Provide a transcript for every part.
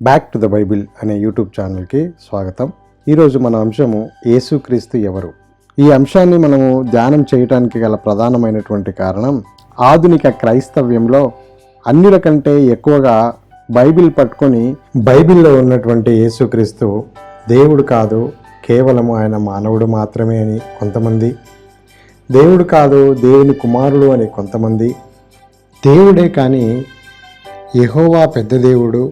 Back to the Bible అనే YouTube ఛానల్కి స్వాగతం. ఈరోజు మన అంశము యేసుక్రీస్తు ఎవరు? ఈ అంశాన్ని మనము ధ్యానం చేయటానికి గల ప్రధానమైనటువంటి కారణం ఆధునిక క్రైస్తవ్యంలో అన్యుల కంటే ఎక్కువగా బైబిల్ పట్టుకొని బైబిల్లో ఉన్నటువంటి యేసుక్రీస్తు దేవుడు కాదు కేవలం ఆయన మానవుడు మాత్రమే అని కొంతమంది దేవుడు కాదు దేవుని కుమారుడు అని కొంతమంది దేవుడే కానీ యహోవా పెద్ద దేవుడు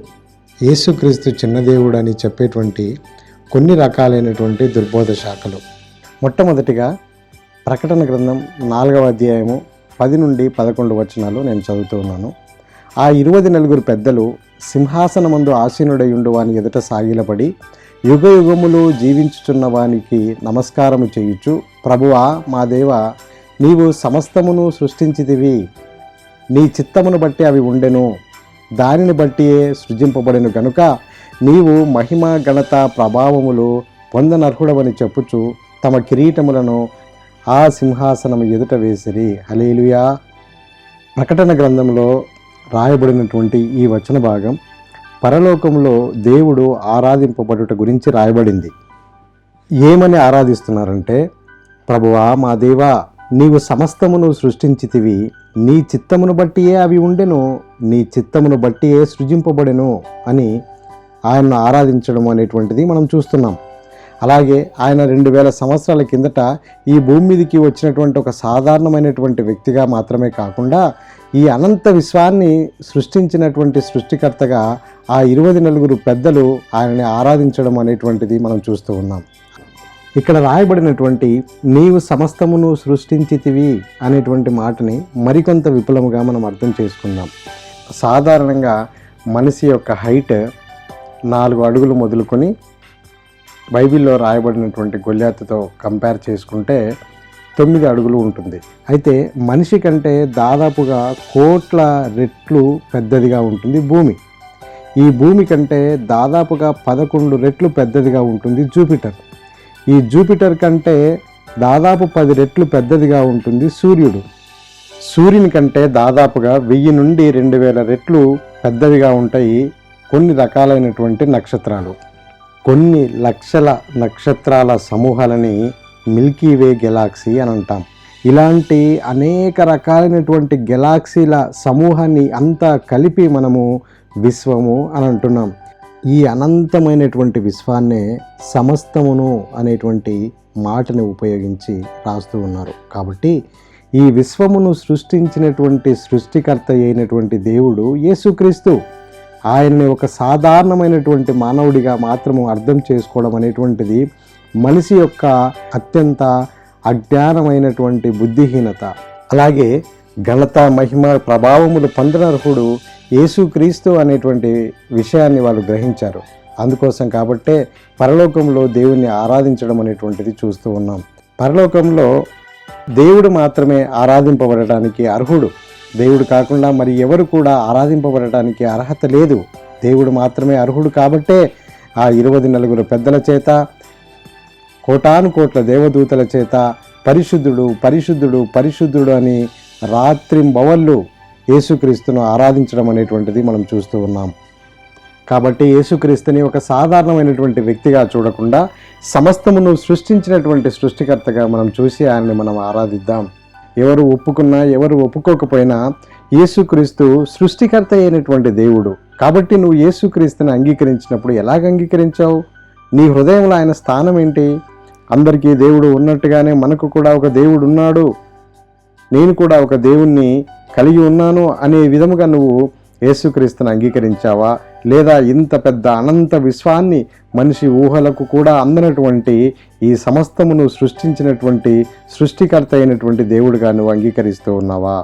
యేసుక్రీస్తు చిన్న దేవుడు అని చెప్పేటువంటి కొన్ని రకాలైనటువంటి దుర్బోధ శాఖలు. మొట్టమొదటిగా ప్రకటన గ్రంథం నాలుగవ అధ్యాయము పది నుండి పదకొండు వచనాలు నేను చదువుతూ ఉన్నాను. ఆ ఇరువది నలుగురు పెద్దలు సింహాసనమందు ఆసీనుడై ఉండు వాని ఎదుట సాగిలపడి యుగ యుగములు జీవించుచున్న వానికి నమస్కారము చేయుచు ప్రభువా మా దేవ నీవు సమస్తమును సృష్టించితివి. నీ చిత్తమును బట్టి అవి ఉండెను. దానిని బట్టియే సృజింపబడిన గనుక నీవు మహిమ ఘనత ప్రభావములు పొందనర్హుడవని చెప్పుచు తమ కిరీటములను ఆ సింహాసనము ఎదుట వేసిరి. హలేలుయా ప్రకటన గ్రంథంలో రాయబడినటువంటి ఈ వచన భాగం పరలోకంలో దేవుడు ఆరాధింపబడుట గురించి రాయబడింది. ఏమని ఆరాధిస్తున్నారంటే ప్రభువా మా దేవా నీవు సమస్తమును సృష్టించితివి నీ చిత్తమును బట్టియే అవి ఉండెను. నీ చిత్తమును బట్టియే సృజింపబడెను అని ఆయన్ను ఆరాధించడం అనేటువంటిది మనం చూస్తున్నాం. అలాగే ఆయన రెండు వేల సంవత్సరాల కిందట ఈ భూమి మీదకి వచ్చినటువంటి ఒక సాధారణమైనటువంటి వ్యక్తిగా మాత్రమే కాకుండా ఈ అనంత విశ్వాన్ని సృష్టించినటువంటి సృష్టికర్తగా ఆ ఇరవై నలుగురు పెద్దలు ఆయనని ఆరాధించడం అనేటువంటిది మనం చూస్తూ ఉన్నాం. ఇక్కడ రాయబడినటువంటి నీవు సమస్తమును సృష్టించితివి అనేటువంటి మాటని మరికొంత విపులముగా మనం అర్థం చేసుకుందాం. సాధారణంగా మనిషి యొక్క హైట్ నాలుగు అడుగులు మొదలుకొని బైబిల్లో రాయబడినటువంటి గొల్లాతతో కంపేర్ చేసుకుంటే తొమ్మిది అడుగులు ఉంటుంది. అయితే మనిషి కంటే దాదాపుగా కోట్ల రెట్లు పెద్దదిగా ఉంటుంది భూమి. ఈ భూమి కంటే దాదాపుగా పదకొండు రెట్లు పెద్దదిగా ఉంటుంది జూపిటర్. ఈ జూపిటర్ కంటే దాదాపు పది రెట్లు పెద్దదిగా ఉంటుంది సూర్యుడు. సూర్యుని కంటే దాదాపుగా వెయ్యి నుండి రెండు వేల రెట్లు పెద్దవిగా ఉంటాయి కొన్ని రకాలైనటువంటి నక్షత్రాలు. కొన్ని లక్షల నక్షత్రాల సమూహాలని మిల్కీ వే గెలాక్సీ అని అంటాం. ఇలాంటి అనేక రకాలైనటువంటి గెలాక్సీల సమూహాన్ని అంతా కలిపి మనము విశ్వము అని అంటున్నాం. ఈ అనంతమైనటువంటి విశ్వాన్నే సమస్తమును అనేటువంటి మాటని ఉపయోగించి రాస్తూ ఉన్నారు. కాబట్టి ఈ విశ్వమును సృష్టించినటువంటి సృష్టికర్త అయినటువంటి దేవుడు యేసుక్రీస్తు. ఆయన్ని ఒక సాధారణమైనటువంటి మానవుడిగా మాత్రము అర్థం చేసుకోవడం అనేటువంటిది మనిషి యొక్క అత్యంత అజ్ఞానమైనటువంటి బుద్ధిహీనత. అలాగే ఘనత మహిమ ప్రభావములు పొందనర్హుడు యేసుక్రీస్తు అనేటువంటి విషయాన్ని వాళ్ళు గ్రహించారు. అందుకోసం కాబట్టే పరలోకంలో దేవుణ్ణి ఆరాధించడం అనేటువంటిది చూస్తూ ఉన్నాం. పరలోకంలో దేవుడు మాత్రమే ఆరాధింపబడటానికి అర్హుడు. దేవుడు కాకుండా మరి ఎవరు కూడా ఆరాధింపబడటానికి అర్హత లేదు. దేవుడు మాత్రమే అర్హుడు కాబట్టే ఆ ఇరవై నలుగురు పెద్దల చేత కోటాను కోట్ల దేవదూతల చేత పరిశుద్ధుడు పరిశుద్ధుడు పరిశుద్ధుడు అని రాత్రింబవళ్ళు యేసుక్రీస్తును ఆరాధించడం అనేటువంటిది మనం చూస్తూ ఉన్నాం. కాబట్టి యేసుక్రీస్తుని ఒక సాధారణమైనటువంటి వ్యక్తిగా చూడకుండా సమస్తమును సృష్టించినటువంటి సృష్టికర్తగా మనం చూసి ఆయన్ని మనం ఆరాధిద్దాం. ఎవరు ఒప్పుకున్నా ఎవరు ఒప్పుకోకపోయినా యేసుక్రీస్తు సృష్టికర్త అయినటువంటి దేవుడు. కాబట్టి నువ్వు యేసుక్రీస్తుని అంగీకరించినప్పుడు ఎలాగ అంగీకరించావు? నీ హృదయంలో ఆయన స్థానం ఏంటి? అందరికీ దేవుడు ఉన్నట్టుగానే మనకు కూడా ఒక దేవుడు ఉన్నాడు. నేను కూడా ఒక దేవుణ్ణి కలిగి ఉన్నాను అనే విధముగా నువ్వు యేసుక్రీస్తుని అంగీకరించావా? లేదా ఇంత పెద్ద అనంత విశ్వాన్ని మనిషి ఊహలకు కూడా అందనటువంటి ఈ సమస్తమును సృష్టించినటువంటి సృష్టికర్త అయినటువంటి దేవుడుగా నువ్వు అంగీకరిస్తూ ఉన్నావా?